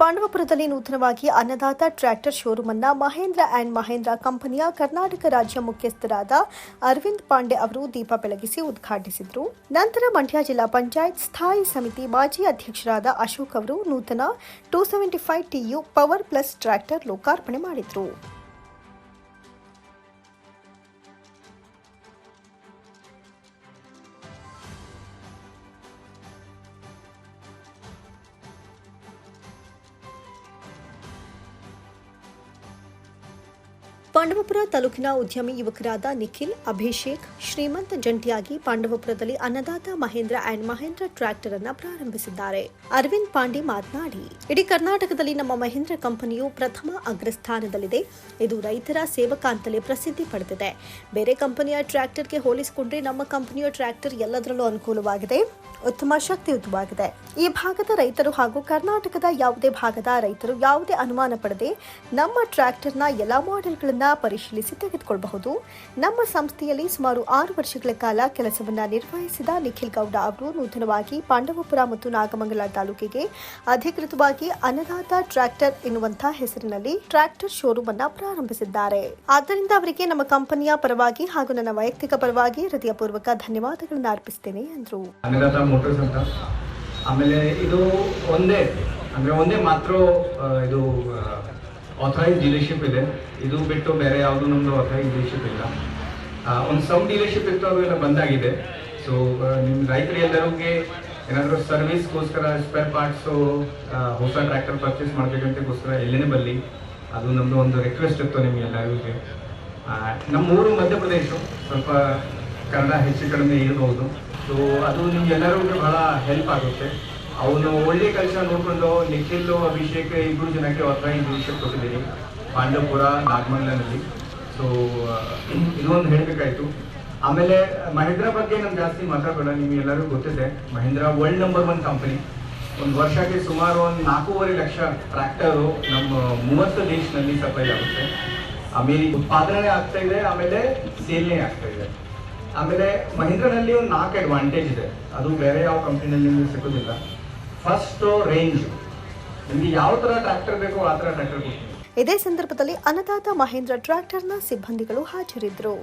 ಪಾಂಡವಪುರದಲ್ಲಿ ನೂತನವಾಗಿ ಅನ್ನದಾತ tractor showroom ಅನ್ನ ಮಹೇಂದ್ರ ಅಂಡ್ ಮಹೇಂದ್ರ ಕಂಪನಿಯ ಕರ್ನಾಟಕ ರಾಜ್ಯ ಮುಖ್ಯಸ್ಥರಾದ ಅರವಿಂದ್ ಪಾಂಡೆ ಅವರು ದೀಪ ಬೆಳಗಿಸಿ ಉದ್ಘಾಟಿಸಿದರು. ನಂತರ ಮಂಡ್ಯ ಜಿಲ್ಲಾ ಪಂಚಾಯತ್ ಸ್ಥಾಯಿ ಸಮಿತಿ ಮಾಜಿ ಅಧ್ಯಕ್ಷರಾದ ಅಶೋಕ್ ಅವರು ನೂತನ two seventy five TU power plus tractor ಲೋಕಾರ್ಪಣೆ ಮಾಡಿದರು. ಪಾಂಡವಪುರ ತಾಲೂಕಿನ ಉದ್ಯಮಿ ಯುವಕರಾದ ನಿಖಿಲ್, ಅಭಿಷೇಕ್, ಶ್ರೀಮಂತ ಜಂಟಿಯಾಗಿ ಪಾಂಡವಪುರದಲ್ಲಿ ಅನ್ನದಾತ ಮಹೇಂದ್ರ ಅಂಡ್ ಮಹೇಂದ್ರ ಟ್ರ್ಯಾಕ್ಟರ್ ಅನ್ನ ಪ್ರಾರಂಭಿಸಿದ್ದಾರೆ. ಅರವಿಂದ್ ಪಾಂಡೆ ಮಾತನಾಡಿ, ಇಡೀ ಕರ್ನಾಟಕದಲ್ಲಿ ನಮ್ಮ ಮಹೇಂದ್ರ ಕಂಪನಿಯು ಪ್ರಥಮ ಅಗ್ರಸ್ಥಾನದಲ್ಲಿದೆ. ಇದು ರೈತರ ಸೇವಕ ಅಂತಲೇ ಪ್ರಸಿದ್ಧಿ ಪಡೆದಿದೆ. ಬೇರೆ ಕಂಪನಿಯ ಟ್ರ್ಯಾಕ್ಟರ್ಗೆ ಹೋಲಿಸಿಕೊಂಡ್ರೆ ನಮ್ಮ ಕಂಪನಿಯ ಟ್ರ್ಯಾಕ್ಟರ್ ಎಲ್ಲದರಲ್ಲೂ ಅನುಕೂಲವಾಗಿದೆ. ಉತ್ತಮ ಶಕ್ತಿಯುತವಾಗಿದೆ. ಈ ಭಾಗದ ರೈತರು ಹಾಗೂ ಕರ್ನಾಟಕದ ಯಾವುದೇ ಭಾಗದ ರೈತರು ಯಾವುದೇ ಅನುಮಾನ ಪಡೆದೇ ನಮ್ಮ ಟ್ರ್ಯಾಕ್ಟರ್ನ ಎಲ್ಲ ಮಾಡೆಲ್ಗಳನ್ನ ಪರಿಶೀಲಿಸಿ ತೆಗೆದುಕೊಳ್ಳಬಹುದು ನಮ್ಮ ಸಂಸ್ಥೆಯಲ್ಲಿ ಸುಮಾರು ಆರು ವರ್ಷಗಳ ಕಾಲ ಕೆಲಸವನ್ನು ನಿರ್ವಹಿಸಿದ ನಿಖಿಲ್ ಗೌಡ ಅವರು ನೂತನವಾಗಿ ಪಾಂಡವಪುರ ಮತ್ತು ನಾಗಮಂಗಲ ತಾಲೂಕಿಗೆ ಅಧಿಕೃತವಾಗಿ ಅನ್ನದಾತ ಟ್ರ್ಯಾಕ್ಟರ್ ಎನ್ನುವಂತಹ ಹೆಸರಿನಲ್ಲಿ ಟ್ರ್ಯಾಕ್ಟರ್ ಶೋರೂಮ್ ಅನ್ನು ಪ್ರಾರಂಭಿಸಿದ್ದಾರೆ. ಆದ್ದರಿಂದ ಅವರಿಗೆ ನಮ್ಮ ಕಂಪನಿಯ ಪರವಾಗಿ ಹಾಗೂ ನನ್ನ ವೈಯಕ್ತಿಕ ಪರವಾಗಿ ಹೃದಯಪೂರ್ವಕ ಧನ್ಯವಾದಗಳನ್ನು ಅರ್ಪಿಸುತ್ತೇನೆ ಎಂದರು ಆಮೇಲೆ ಇದು ಒಂದೇ, ಅಂದ್ರೆ ಒಂದೇ ಮಾತ್ರ ಇದು ಆಥರೈಸ್ ಡೀಲರ್ಶಿಪ್ ಇದೆ. ಇದು ಬಿಟ್ಟು ಬೇರೆ ಯಾವುದು ನಮ್ಮದು ಆಥರೈಸ್ ಡೀಲರ್ಶಿಪ್ ಇಲ್ಲ. ಒಂದು ಸೌಂಡ್ ಡೀಲರ್ಶಿಪ್ ಇತ್ತು ಅದು ಎಲ್ಲ ಬಂದಾಗಿದೆ ಸೊ ನಿಮ್ಮ ರೈತರು ಎಲ್ಲರಿಗೆ ಏನಾದರೂ ಸರ್ವಿಸ್ಗೋಸ್ಕರ ಸ್ಪೇರ್ ಪಾರ್ಟ್ಸು ಹೊಸ ಟ್ರ್ಯಾಕ್ಟರ್ ಪರ್ಚೇಸ್ ಮಾಡಬೇಕಂತಗೋಸ್ಕರ ಎಲ್ಲೇನೇ ಬರಲಿ ಅದು ನಮ್ಮದು ಒಂದು ರಿಕ್ವೆಸ್ಟ್ ಇತ್ತು ನಿಮಗೆ ಎಲ್ಲರಿಗೂ. ಆ, ನಮ್ಮ ಊರು ಮಧ್ಯಪ್ರದೇಶ ಸ್ವಲ್ಪ ಕನ್ನಡ ಹೆಚ್ಚು ಕಡಿಮೆ ಇರಬಹುದು ಸೊ ಅದು ನಿಮ್ಗೆಲ್ಲರಿಗೂ ಬಹಳ ಹೆಲ್ಪ್ ಆಗುತ್ತೆ. ಅವನು ಒಳ್ಳೆ ಕೆಲಸ ನೋಡ್ಕೊಂಡು ನಿಖಿಲ್, ಅಭಿಷೇಕ್ ಇಬ್ಬರು ಜನಕ್ಕೆ ಆಥರೈಸ್ ವಿಷಯ ಕೊಟ್ಟಿದ್ದೀನಿ. ಪಾಂಡವಪುರ ನಾಗಮಂಗ್ಲನಲ್ಲಿ ಸೊ ಇದೊಂದು ಹೇಳಬೇಕಾಯ್ತು. ಆಮೇಲೆ ಮಹೇಂದ್ರ ಬಗ್ಗೆ ನಾನು ಜಾಸ್ತಿ ಮಾತಾಡೋಣ ನಿಮ್ಗೆ ಎಲ್ಲರಿಗೂ ಗೊತ್ತಿದೆ. Mahindra world number one company ಒಂದು ವರ್ಷಕ್ಕೆ ಸುಮಾರು ಒಂದು ನಾಲ್ಕೂವರೆ ಲಕ್ಷ ಟ್ರ್ಯಾಕ್ಟರು ನಮ್ಮ ಮೂವತ್ತು ದೇಶದಲ್ಲಿ ಸಪ್ಲೈ ಆಗುತ್ತೆ. ಆಮೇಲೆ ಉತ್ಪಾದನೆ ಆಗ್ತಾ ಇದೆ, ಆಮೇಲೆ ಸೇಲ್ನೆ ಆಗ್ತಾ ಇದೆ. ಆಮೇಲೆ ಮಹೀಂದ್ರನಲ್ಲಿ ಒಂದು ನಾಲ್ಕು ಅಡ್ವಾಂಟೇಜ್ ಇದೆ. ಅದು ಬೇರೆ ಯಾವ ಕಂಪ್ನಿನಲ್ಲಿ ನಿಮಗೆ ಸಿಗೋದಿಲ್ಲ. First range. ನಿಮಗೆ ಯಾವ ಥರ ಟ್ರ್ಯಾಕ್ಟರ್ ಬೇಕೋ ಆ ಥರ ಟ್ರ್ಯಾಕ್ಟರ್ ಕೊಡ್ತೀನಿ. ಇದೇ ಸಂದರ್ಭದಲ್ಲಿ ಅನ್ನದಾತ ಮಹೇಂದ್ರ ಟ್ರ್ಯಾಕ್ಟರ್ನ ಸಿಬ್ಬಂದಿಗಳು ಹಾಜರಿದ್ದರು.